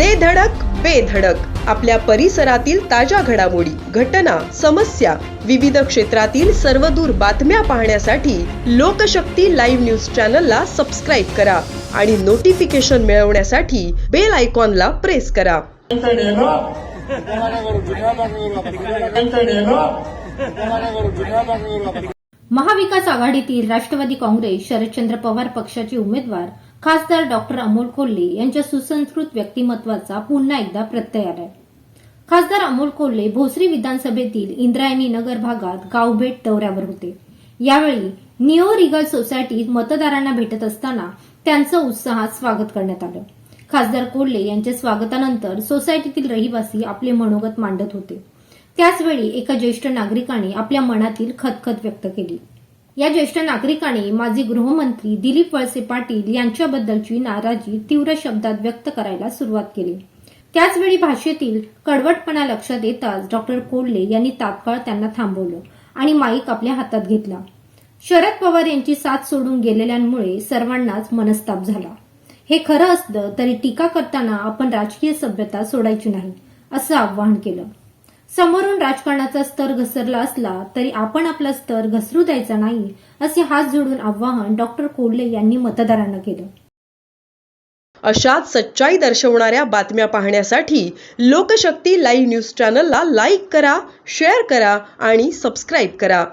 दे धडक बेधडक आपल्या परिसरातील ताज्या घडामोडी घटना समस्या विविध क्षेत्रातील सर्वदूर बातम्या पाहण्यासाठी लोकशक्ती लाईव्ह न्यूज चॅनलला सबस्क्राईब करा आणि नोटिफिकेशन मिळवण्यासाठी बेल आयकॉनला प्रेस करा. महाविकास आघाडीतील राष्ट्रवादी काँग्रेस शरदचंद्र पवार पक्षाचे उमेदवार खासदार डॉक्टर अमोल कोल्हे यांच्या सुसंस्कृत व्यक्तिमत्वाचा पुन्हा एकदा प्रत्यय आलाय. खासदार अमोल कोल्हे भोसरी विधानसभेतील इंद्रायणी नगर भागात गावभेट दौऱ्यावर होते. यावेळी निओ रिगल सोसायटीत मतदारांना भेटत असताना त्यांचं उत्साहात स्वागत करण्यात आलं. खासदार कोल्हे यांच्या स्वागतानंतर सोसायटीतील रहिवासी आपले मनोगत मांडत होते. त्याचवेळी एका ज्येष्ठ नागरिकाने आपल्या मनातील खतखत व्यक्त केली. या ज्येष्ठ नागरिकाने माजी गृहमंत्री दिलीप वळसे पाटील यांच्याबद्दलची नाराजी तीव्र शब्दात व्यक्त करायला सुरुवात केली. त्याचवेळी भाषेतील कडवटपणा लक्षात येताच डॉक्टर कोल्हे यांनी तात्काळ त्यांना थांबवलं आणि माईक आपल्या हातात घेतला. शरद पवार यांची साथ सोडून गेलेल्यांमुळे सर्वांनाच मनस्ताप झाला. हे खरं असलं तरी टीका करताना आपण राजकीय सभ्यता सोडायची नाही असं आवाहन केलं. समोरून राजकारणाचा स्तर घसरला असला तरी आपण आपला स्तर घसरू द्यायचा नाही असे हात जोडून आवाहन डॉक्टर कोल्हे यांनी मतदारांना केलं. अशाच सच्चाई दर्शवणाऱ्या बातम्या पाहण्यासाठी लोकशक्ती लाईव्ह न्यूज चॅनलला लाईक करा शेअर करा आणि सबस्क्राईब करा.